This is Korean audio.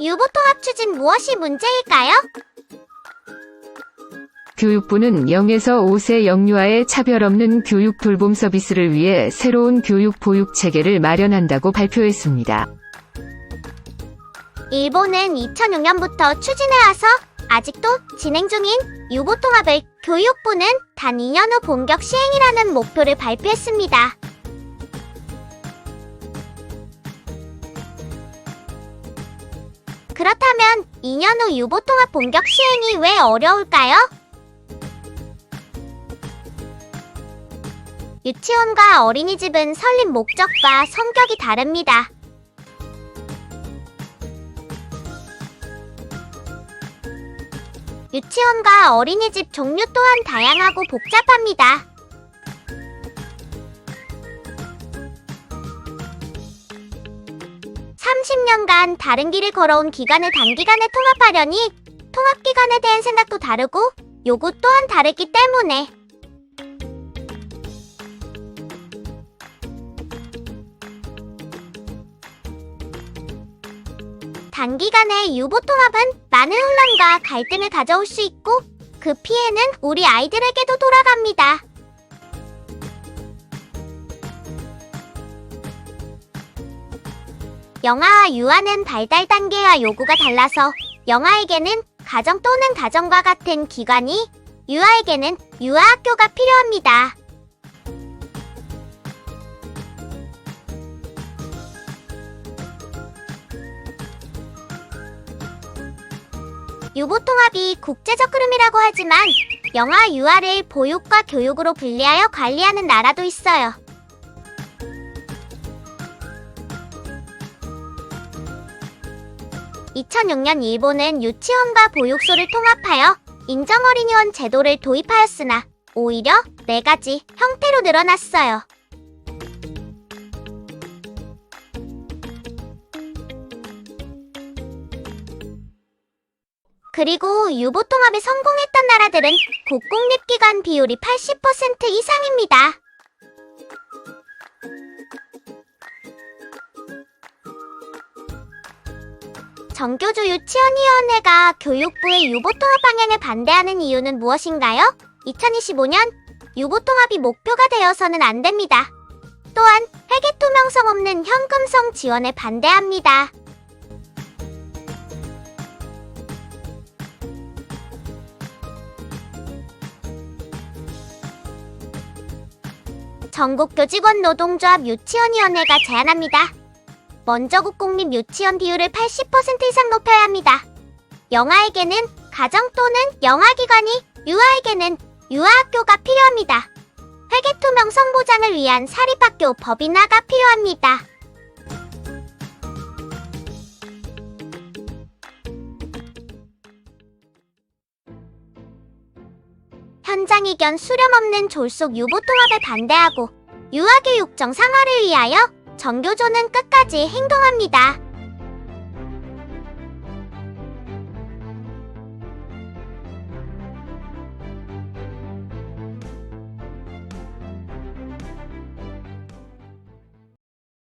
유보통합 추진 무엇이 문제일까요? 교육부는 0에서 5세 영유아의 차별 없는 교육 돌봄 서비스를 위해 새로운 교육 보육 체계를 마련한다고 발표했습니다. 일본은 2006년부터 추진해와서 아직도 진행 중인 유보통합을 교육부는 단 2년 후 본격 시행이라는 목표를 발표했습니다. 그렇다면 2년 후 유보통합 본격 시행이 왜 어려울까요? 유치원과 어린이집은 설립 목적과 성격이 다릅니다. 유치원과 어린이집 종류 또한 다양하고 복잡합니다. (30년간) 다른 길을 걸어온 기간을 단기간에 통합하려니 통합기간에 대한 생각도 다르고 요구 또한 다르기 때문에 단기간에 유보 통합은 많은 혼란과 갈등을 가져올 수 있고 그 피해는 우리 아이들에게도 돌아갑니다. 영아와 유아는 발달 단계와 요구가 달라서 영아에게는 가정 또는 가정과 같은 기관이 유아에게는 유아학교가 필요합니다. 유보통합이 국제적 흐름이라고 하지만 영아 유아를 보육과 교육으로 분리하여 관리하는 나라도 있어요. (2006년) 일본은 유치원과 보육소를 통합하여 인정어린이원 제도를 도입하였으나 오히려 네 가지 형태로 늘어났어요. 그리고 유보통합에 성공했던 나라들은 국공립기관 비율이 80% 이상입니다. 정교조 유치원위원회가 교육부의 유보통합 방향을 반대하는 이유는 무엇인가요? 2025년 유보통합이 목표가 되어서는 안 됩니다. 또한 회계 투명성 없는 현금성 지원에 반대합니다. 전국교직원 노동조합 유치원위원회가 제안합니다. 먼저 국공립 유치원 비율을 80% 이상 높여야 합니다. 영아에게는 가정 또는 영아기관이, 유아에게는 유아학교가 필요합니다. 회계투명 성 보장을 위한 사립학교 법인화가 필요합니다. 현장 의견 수렴 없는 졸속 유보 통합에 반대하고 유아교육 정 상화를 위하여 정교조는 끝까지 행동합니다.